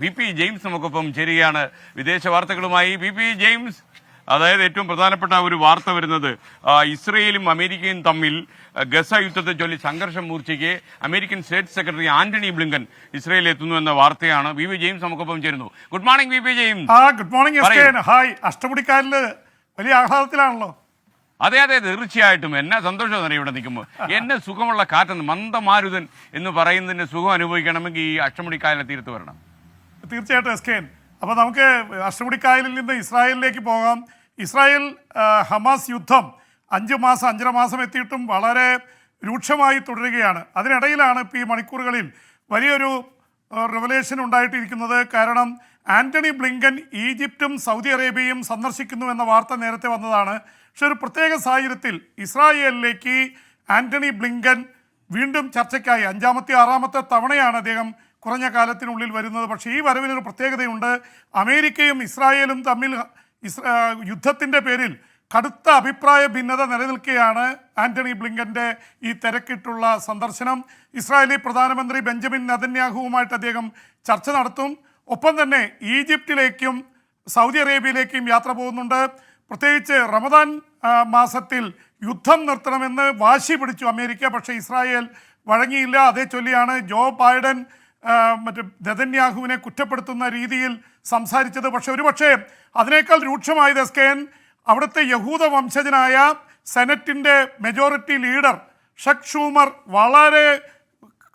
P P James നമുക്കൊപ്പം ചേരുകയാണ്. വിദേശ വാർത്തകളുമായി പി പി ജെയിംസ്. അതായത് ഏറ്റവും പ്രധാനപ്പെട്ട ഒരു വാർത്ത വരുന്നത് ഇസ്രയേലും അമേരിക്കയും തമ്മിൽ ഗസ യുദ്ധത്തെ ചൊല്ലി സംഘർഷം മൂർച്ചയ്ക്ക് American state secretary Antony Blinken ഇസ്രയേലിൽ എത്തുന്നു എന്ന വാർത്തയാണ് വി പി ജെയിംസ് നമുക്കൊപ്പം ചേരുന്നു. Good morning V P James. Good morning hi. അഷ്ടമുടിക്കാരിൽ വലിയ ആഹ്ലാദത്തിലാണല്ലോ. അതെ അതെ തീർച്ചയായിട്ടും. എന്നെ സന്തോഷം തന്നെ ഇവിടെ നിൽക്കുമ്പോൾ എന്നെ സുഖമുള്ള കാറ്റെന്ന് മന്ദമാരുതൻ എന്ന് പറയുന്നതിന്റെ സുഖം അനുഭവിക്കണമെങ്കിൽ ഈ അഷ്ടമുടിക്കായലിനെ തീർത്ത് വരണം. തീർച്ചയായിട്ടും എസ് കെ അപ്പോൾ നമുക്ക് അഷ്ടമുടിക്കായലിൽ നിന്ന് ഇസ്രായേലിലേക്ക് പോകാം. ഇസ്രായേൽ ഹമാസ് യുദ്ധം അഞ്ച് മാസം അഞ്ചര മാസം എത്തിയിട്ടും വളരെ രൂക്ഷമായി തുടരുകയാണ്. അതിനിടയിലാണ് ഇപ്പോൾ ഈ മണിക്കൂറുകളിൽ വലിയൊരു റിവലേഷൻ ഉണ്ടായിട്ടിരിക്കുന്നത്. കാരണം ആന്റണി ബ്ലിങ്കൻ ഈജിപ്തും സൗദി അറേബ്യയും സന്ദർശിക്കുന്നു എന്ന വാർത്ത നേരത്തെ വന്നതാണ്. പക്ഷെ ഒരു പ്രത്യേക സാഹചര്യത്തിൽ ഇസ്രായേലിലേക്ക് ആന്റണി ബ്ലിങ്കൻ വീണ്ടും ചർച്ചയ്ക്കായി അഞ്ചാമത്തെ ആറാമത്തെ തവണയാണ് അദ്ദേഹം കുറഞ്ഞ കാലത്തിനുള്ളിൽ വരുന്നത്. പക്ഷേ ഈ വരവിനൊരു പ്രത്യേകതയുണ്ട്. അമേരിക്കയും ഇസ്രായേലും തമ്മിൽ ഇസ്രാ യുദ്ധത്തിന്റെ പേരിൽ കടുത്ത അഭിപ്രായ ഭിന്നത നിലനിൽക്കുകയാണ് ആന്റണി ബ്ലിങ്കന്റെ ഈ തിരക്കിട്ടുള്ള സന്ദർശനം. ഇസ്രായേലി പ്രധാനമന്ത്രി ബെഞ്ചമിൻ നദന്യാഹുവുമായിട്ട് അദ്ദേഹം ചർച്ച നടത്തും. ഒപ്പം തന്നെ ഈജിപ്തിലേക്കും സൗദി അറേബ്യയിലേക്കും യാത്ര പോകുന്നുണ്ട്. പ്രത്യേകിച്ച് റമദാൻ മാസത്തിൽ യുദ്ധം നിർത്തണമെന്ന് വാശി പിടിച്ചു അമേരിക്ക. പക്ഷേ ഇസ്രായേൽ വഴങ്ങിയില്ല. അതേ ചൊല്ലിയാണ് ജോ ബൈഡൻ മറ്റ് നെതന്യാഹുവിനെ കുറ്റപ്പെടുത്തുന്ന രീതിയിൽ സംസാരിച്ചത് പക്ഷെ ഒരുപക്ഷെ അതിനേക്കാൾ രൂക്ഷമായത് എസ് കെ എൻ അവിടുത്തെ യഹൂദ വംശജനായ സെനറ്റിന്റെ മെജോറിറ്റി ലീഡർ ഷക് ഷൂമർ വളരെ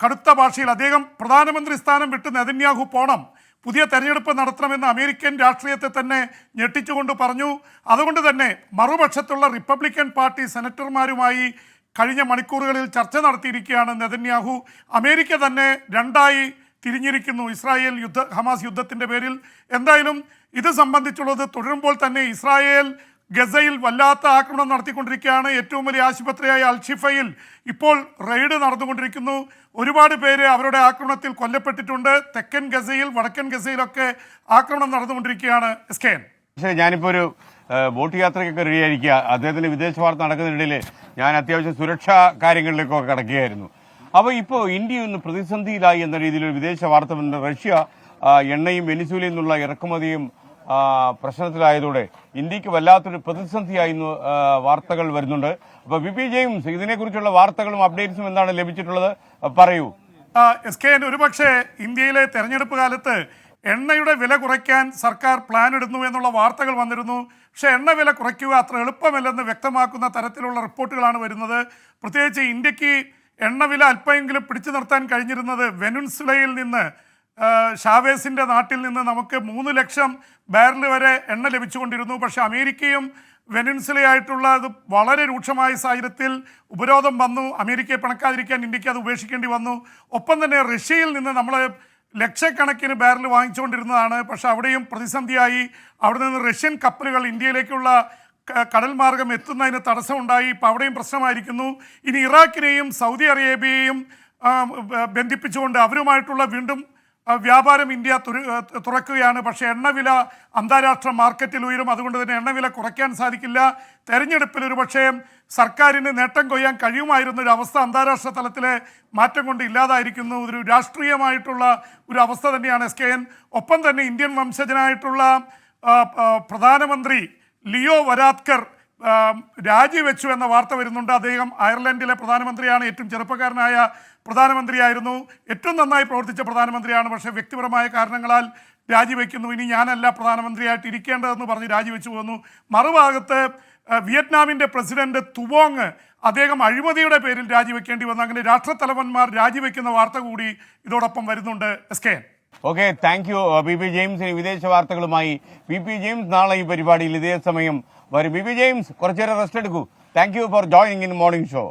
കടുത്ത ഭാഷയിൽ അദ്ദേഹം പ്രധാനമന്ത്രി സ്ഥാനം വിട്ട് നെതന്യാഹു പോണം പുതിയ തെരഞ്ഞെടുപ്പ് നടത്തണമെന്ന് അമേരിക്കൻ രാഷ്ട്രീയത്തെ തന്നെ ഞെട്ടിച്ചുകൊണ്ട് പറഞ്ഞു. അതുകൊണ്ട് തന്നെ മറുപക്ഷത്തുള്ള റിപ്പബ്ലിക്കൻ പാർട്ടി സെനറ്റർമാരുമായി കഴിഞ്ഞ മണിക്കൂറുകളിൽ ചർച്ച നടത്തിയിരിക്കുകയാണ് നെതന്യാഹു. അമേരിക്ക തന്നെ രണ്ടായി തിരിഞ്ഞിരിക്കുന്നു. ഇസ്രായേൽ യുദ്ധ ഹമാസ് യുദ്ധത്തിന്റെ പേരിൽ. എന്തായാലും ഇത് സംബന്ധിച്ചുള്ളത് തുടരുമ്പോൾ തന്നെ ഇസ്രായേൽ ഗസയിൽ വല്ലാത്ത ആക്രമണം നടത്തിക്കൊണ്ടിരിക്കുകയാണ്. ഏറ്റവും വലിയ ആശുപത്രിയായ അൽഷിഫയിൽ ഇപ്പോൾ റെയ്ഡ് നടന്നുകൊണ്ടിരിക്കുന്നു. ഒരുപാട് പേര് അവരുടെ ആക്രമണത്തിൽ കൊല്ലപ്പെട്ടിട്ടുണ്ട്. തെക്കൻ ഗസയിൽ വടക്കൻ ഗസയിലൊക്കെ ആക്രമണം നടന്നുകൊണ്ടിരിക്കുകയാണ്. എസ് കെ ഞാനിപ്പോൾ ഒരു ബോട്ട് യാത്രയ്ക്കൊക്കെ റെഡിയായിരിക്കുക അദ്ദേഹത്തിന്റെ വിദേശ വാർത്ത നടക്കുന്നതിനിടയിൽ ഞാൻ അത്യാവശ്യം സുരക്ഷാ കാര്യങ്ങളിലേക്കൊക്കെ കടക്കുകയായിരുന്നു. അപ്പോൾ ഇപ്പോൾ ഇന്ത്യ ഒന്ന് പ്രതിസന്ധിയിലായി എന്ന രീതിയിൽ ഒരു വിദേശ വാർത്ത വന്നു റഷ്യ എണ്ണയും വെനിസൂലയിൽ നിന്നുള്ള ഇറക്കുമതിയും പ്രശ്നത്തിലായതോടെ ഇന്ത്യയ്ക്ക് വല്ലാത്തൊരു പ്രതിസന്ധിയായി വാർത്തകൾ വരുന്നുണ്ട്. അപ്പോൾ വി പി ജെയിംസ് ഇതിനെക്കുറിച്ചുള്ള വാർത്തകളും അപ്ഡേറ്റ്സും എന്താണ് ലഭിച്ചിട്ടുള്ളത്? പറയൂ. എസ് കെ ഒരുപക്ഷെ ഇന്ത്യയിലെ തെരഞ്ഞെടുപ്പ് കാലത്ത് എണ്ണയുടെ വില കുറയ്ക്കാൻ സർക്കാർ പ്ലാൻ ഇടുന്നു എന്നുള്ള വാർത്തകൾ വന്നിരുന്നു. പക്ഷേ എണ്ണ വില കുറയ്ക്കുക അത്ര എളുപ്പമല്ലെന്ന് വ്യക്തമാക്കുന്ന തരത്തിലുള്ള റിപ്പോർട്ടുകളാണ് വരുന്നത്. പ്രത്യേകിച്ച് ഇന്ത്യയ്ക്ക് എണ്ണ വില അല്പമെങ്കിലും പിടിച്ചു നിർത്താൻ കഴിഞ്ഞിരുന്നത് വെനുൻസുലയിൽ നിന്ന് ഷാവേസിന്റെ നാട്ടിൽ നിന്ന് നമുക്ക് മൂന്ന് ലക്ഷം ബാരൽ വരെ എണ്ണ ലഭിച്ചുകൊണ്ടിരുന്നു. പക്ഷേ അമേരിക്കയും വെനുൻസിലയായിട്ടുള്ള അത് വളരെ രൂക്ഷമായ സാഹചര്യത്തിൽ ഉപരോധം വന്നു. അമേരിക്കയെ പിണക്കാതിരിക്കാൻ ഇന്ത്യയ്ക്ക് അത് ഉപേക്ഷിക്കേണ്ടി വന്നു. ഒപ്പം തന്നെ റഷ്യയിൽ നിന്ന് നമ്മൾ ലക്ഷക്കണക്കിന് ബാരൽ വാങ്ങിച്ചുകൊണ്ടിരുന്നതാണ്. പക്ഷേ അവിടെയും പ്രതിസന്ധിയായി. അവിടെ നിന്ന് റഷ്യൻ കപ്പലുകൾ ഇന്ത്യയിലേക്കുള്ള കടൽ മാർഗം എത്തുന്നതിന് തടസ്സമുണ്ടായി. ഇപ്പോൾ അവിടെയും പ്രശ്നമായിരിക്കുന്നു. ഇനി ഇറാഖിനെയും സൗദി അറേബ്യയെയും ബന്ധിപ്പിച്ചുകൊണ്ട് അവരുമായിട്ടുള്ള വീണ്ടും വ്യാപാരം ഇന്ത്യ തുറക്കുകയാണ്. പക്ഷേ എണ്ണവില അന്താരാഷ്ട്ര മാർക്കറ്റിൽ ഉയരും. അതുകൊണ്ട് തന്നെ എണ്ണവില കുറയ്ക്കാൻ സാധിക്കില്ല. തെരഞ്ഞെടുപ്പിൽ ഒരു പക്ഷേ സർക്കാരിന് നേട്ടം കൊയ്യാൻ കഴിയുമായിരുന്ന ഒരു അവസ്ഥ അന്താരാഷ്ട്ര തലത്തിലെ മാറ്റം കൊണ്ട് ഇല്ലാതായിരിക്കുന്നു. ഒരു രാഷ്ട്രീയമായിട്ടുള്ള ഒരു അവസ്ഥ തന്നെയാണ് എസ് കെ എൻ. ഒപ്പം തന്നെ ഇന്ത്യൻ വംശജനായിട്ടുള്ള പ്രധാനമന്ത്രി ലിയോ വരാത്കർ രാജിവെച്ചു എന്ന വാർത്ത വരുന്നുണ്ട്. അദ്ദേഹം അയർലൻഡിലെ പ്രധാനമന്ത്രിയാണ്. ഏറ്റവും ചെറുപ്പക്കാരനായ പ്രധാനമന്ത്രിയായിരുന്നു. ഏറ്റവും നന്നായി പ്രവർത്തിച്ച പ്രധാനമന്ത്രിയാണ്. പക്ഷേ വ്യക്തിപരമായ കാരണങ്ങളാൽ രാജിവെക്കുന്നു. ഇനി ഞാനല്ല പ്രധാനമന്ത്രിയായിട്ട് ഇരിക്കേണ്ടതെന്ന് പറഞ്ഞ് രാജിവെച്ചു പോകുന്നു മറുഭാഗത്ത് വിയറ്റ്നാമിന്റെ പ്രസിഡന്റ് തുവോങ് അദ്ദേഹം അഴിമതിയുടെ പേരിൽ രാജിവെക്കേണ്ടി വന്നു. അങ്ങനെ രാഷ്ട്രത്തലവന്മാർ രാജിവെക്കുന്ന വാർത്ത കൂടി ഇതോടൊപ്പം വരുന്നുണ്ട്. S K okay thank you. B P ജെയിംസിന് വിദേശ വാർത്തകളുമായി. ബി പി ജെയിംസ് നാളെ ഈ പരിപാടിയിൽ ഇതേ സമയം വരും. ബി പി ജെയിംസ് കുറച്ചേരം റെസ്റ്റ് എടുക്കൂ. Thank you for joining in morning show